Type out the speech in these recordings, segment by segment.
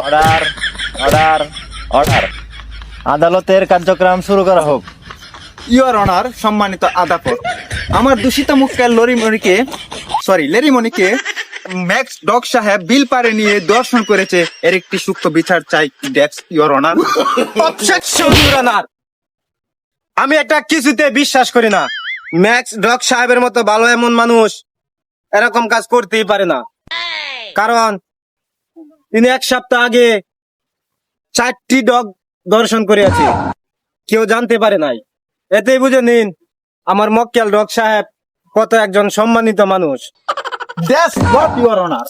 Order order order আদালতের কার্যক্রম শুরু করা হোক। ইউর অনার সম্মানিত আদাপত আমার দূষিত মুখকার লরিমণিকে সরি লেরিমণিকে ম্যাক্স ডগ সাহেব বিল পারে নিয়ে দর্শন করেছে। এর একটি সূক্ষ্ম বিচার চাই ডেক্স your honour objection your honour আমি এটা কিছুতে বিশ্বাস করি না। ম্যাক্স ডগ সাহেবের মতো ভালো এমন মানুষ এরকম কাজ করতেই পারে না। কারণ তিনি এক সপ্তাহ আগে চারটি ডগ দর্শন করিয়াছে। কেউ জানতে পারে নাই। এতেই বুঝে নিন আমার মক্কেল ডগ সাহেব কত একজন সম্মানিত মানুষ। দ্যাটস নট ইউর অনার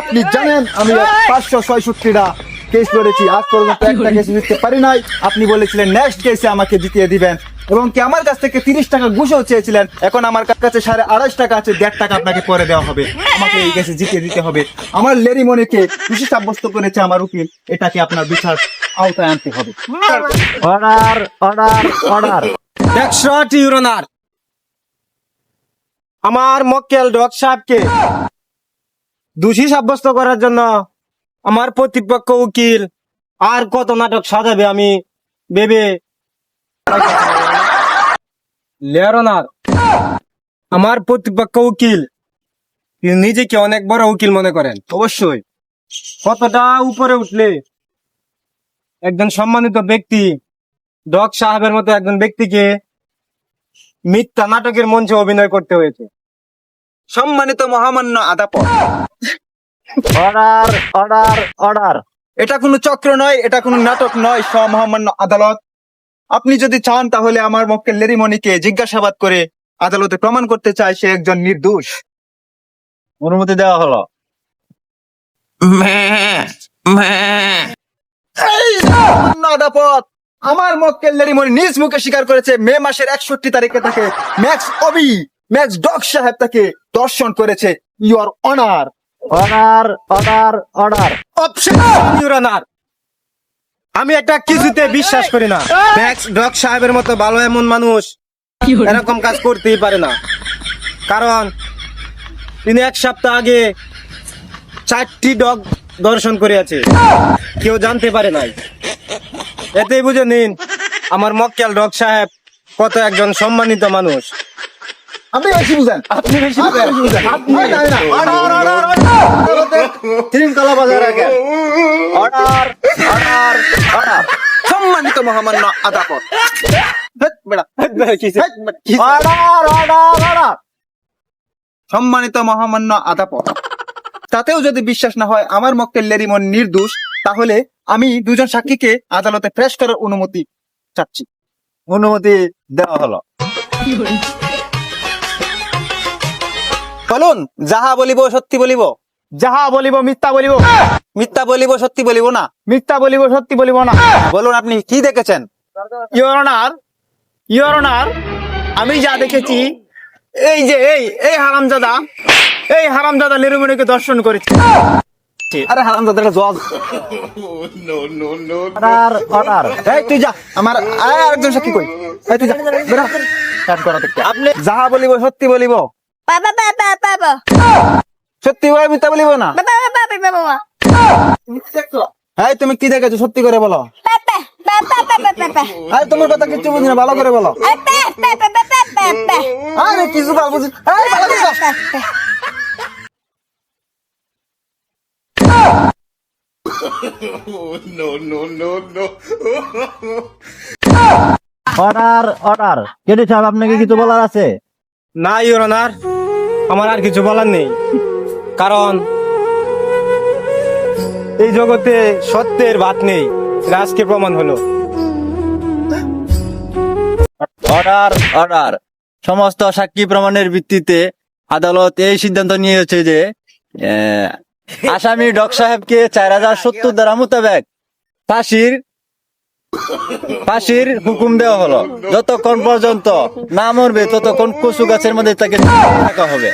আপনি জানেন আমি পাঁচশো ছয়ষট্টিটা কেস লড়েছি। আজ পর্যন্ত একটা কেস জিততে পারি নাই। আপনি বলেছিলেন নেক্সট কেসে আমাকে জিতিয়ে দিবেন। এবং কি আমার কাছ থেকে তিরিশ টাকা ঘুষও চেয়েছিলেন এখন আমার কাছে সাড়ে আড়াইশ টাকা আছে দেড় টাকা আপনাকে পরে দেওয়া হবে। আমাকে এই কেসে জিতিয়ে দিতে হবে। আমার লেরিমনিকে খুশি সাব্যস্ত করেছে আমার উকিল এটাকে আপনার বিচার আওতায় আনতে হবে। অর্ডার অর্ডার অর্ডার একশট ইউরোনার আমার মক্কেল ডগ সাহেবকে দোষী সাব্যস্ত করার জন্য আমার প্রতিপক্ষ উকিল আর কত নাটক সাজাবে আমি ভেবে লেয়ারনার আমার প্রতিপক্ষ উকিল। তিনি নিজেকে অনেক বড় উকিল মনে করেন অবশ্যই। কতটা উপরে উঠলে একজন সম্মানিত ব্যক্তি ডক সাহেবের মতো একজন ব্যক্তিকে মিথ্যা নাটকের মঞ্চে অভিনয় করতে হয়েছে। সম্মানিত মহামান্য আদাপত অর্ডার অর্ডার অর্ডার এটা কোনো চক্র নয় এটা কোনো নাটক নয় মহামান্য আদালত। আপনি যদি চান তাহলে আমার মক্কেল লেরিমণিকে জিজ্ঞাসাবাদ করে আদালতে প্রমাণ করতে চায় সে একজন নির্দোষ। অনুমতি দেওয়া হলো। আমার মক্কেল লেরিমণি নিজ মুখে স্বীকার করেছে মে মাসের একষট্টি তারিখে তাকে ম্যাক্স অবি ম্যাক্স ডগ সাহেব তাকে দর্শন করেছে। Your honour. Honour order honour. Objection your honour আমি এটা কিছুতে বিশ্বাস করি না ম্যাক্স ডক সাহেবের মতো ভালো এমন মানুষ এরকম কাজ করতেই পারে না কারণ তিনি এক সপ্তাহ আগে চারটি ডগ দর্শন করিয়াছে কেউ জানতে পারে নাই এতেই বুঝে নিন আমার মক্কেল ডগ সাহেব কত একজন সম্মানিত মানুষ আপনি বেশি বুঝেন আপনি বেশি বুঝেন আপনি না। আদালতের শৃঙ্খলা বজায় রাখেন অর্ডার অর্ডার অর্ডার সম্মানিত মহামান্য আদালত সম্মানিত মহামান্য আদাপত তাতেও যদি বিশ্বাস না হয় আমার মক্কেল লেরিমন নির্দোষ তাহলে আমি দুজন সাক্ষীকে আদালতে প্রেস করার অনুমতি চাচ্ছি। অনুমতি দেওয়া হলো। বলুন যাহা বলিব সত্যি বলিব। যাহা বলিব মিথ্যা বলিব। মিথ্যা বলিব সত্যি বলিব না। মিথ্যা বলিব সত্যি বলিব না। বলুন আপনি কি দেখেছেন? ইওর অনার আমি যা দেখেছি এই যে এই এই হারামজাদা এই হারামজাদা লিরুমণিকে দর্শন করেছে। আরে হারাম দাদা জজ। অর্ডার অর্ডার এই তুই যা আমার আয় আরেকজন সাক্ষী কই? এই তুই যা বেরা কাট করা আপনি যাহা বলিব সত্যি বলিব। ba ba ba. সত্যি বলে মিথ্যা বলিব না ba. তুমি কি দেখেছ সত্যি করে বলো ba. তোমার কথা কিচ্ছু বুঝি না ভালো করে বলো. আরে কিছু ভালো বুঝি এই ভালো করে বলো। অর্ডার অর্ডার কেটে সাহেব আপনাকে কিছু বলার আছে না ইওর অনার আমার আর কিছু বলার নেই কারণ এই জগতে সত্যের ভাত নেই আজকে প্রমাণ হলো। Order order. সমস্ত সাক্ষী প্রমাণের ভিত্তিতে আদালত এই সিদ্ধান্ত নিয়েছে যে আসামি ডক সাহেবকে চার হাজার সত্তর দ্বারা মোতাবেক ফাঁসির ফাঁসির হুকুম দেওয়া হলো। যতক্ষণ পর্যন্ত না মরবে, ততক্ষণ কচু গাছের মধ্যে তাকে রাখা হবে।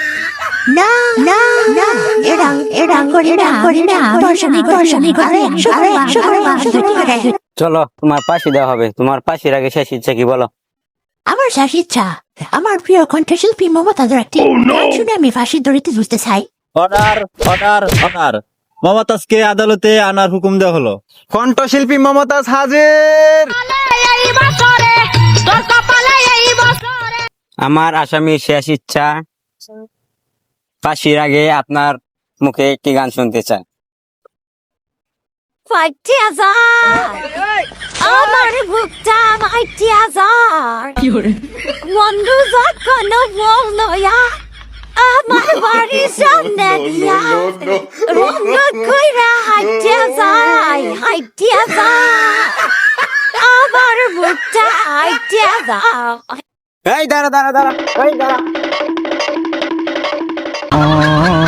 না না না এরাং এরাং করে না করে না দর্শনী দর্শনী করে একশো করে চলো তোমার পাশে দেওয়া হবে। তোমার পাশের আগে শেষ ইচ্ছা কি বলো? আমার শেষ ইচ্ছা আমার প্রিয় কণ্ঠশিল্পী মমতাজের একটি গান শুনে আমি ফাঁসির দড়িতে ঝুলতে চাই। অর্ডার অর্ডার অর্ডার মমতাজকে আদালতে আনার হুকুম দেওয়া হলো। কণ্ঠশিল্পী মমতাজ হাজির! আমার আসামির শেষ ইচ্ছা। ফাঁসির আগে আপনার মুখে একটি গান শুনতে হাজার আমার বুকটা বন্ধু যখন বলল আমার বাড়ির সামনে দিয়া রঙ কইরা হাইটিয়া যায় হাইটিয়া যায় আমার বুকটা হাইটিয়া যায় এই দাঁড়া দাঁড়া দাঁড়া এই দাঁড়া Oh.